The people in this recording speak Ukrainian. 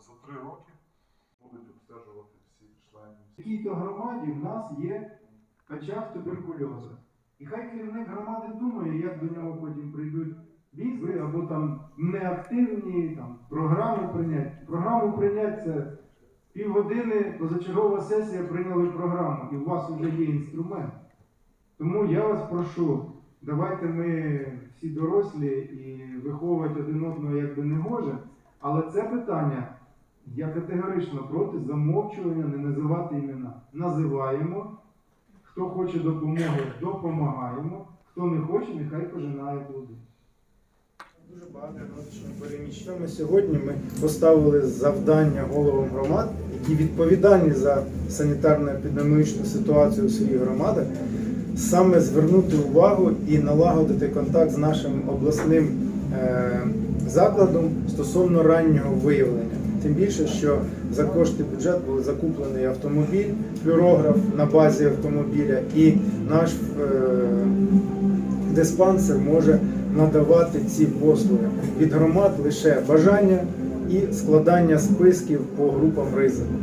за три роки будуть обстежувати всі члени. В якій-то громаді в нас є качав туберкульозу. І хай керівник громади думає, як до нього потім прийдуть візи або там неактивні там, програми прийняти. Програму прийняти це півгодини, позачергова сесія прийняли програму, і у вас вже є інструмент. Тому я вас прошу, давайте ми всі дорослі і виховувати один одного як би не гоже, але це питання я категорично проти замовчування, не називати імена. Називаємо. Хто хоче допомоги, допомагаємо. Хто не хоче, нехай пожинає плоди. Дуже багато переміщено. Сьогодні ми поставили завдання головам громад, які відповідальні за санітарно-епідеміологічну ситуацію в своїх громадах, саме звернути увагу і налагодити контакт з нашим обласним е, закладом стосовно раннього виявлення. Тим більше, що за кошти бюджету був закуплений автомобіль, флюорограф на базі автомобіля, і наш е, диспансер може надавати ці послуги від громад лише бажання і складання списків по групам ризику.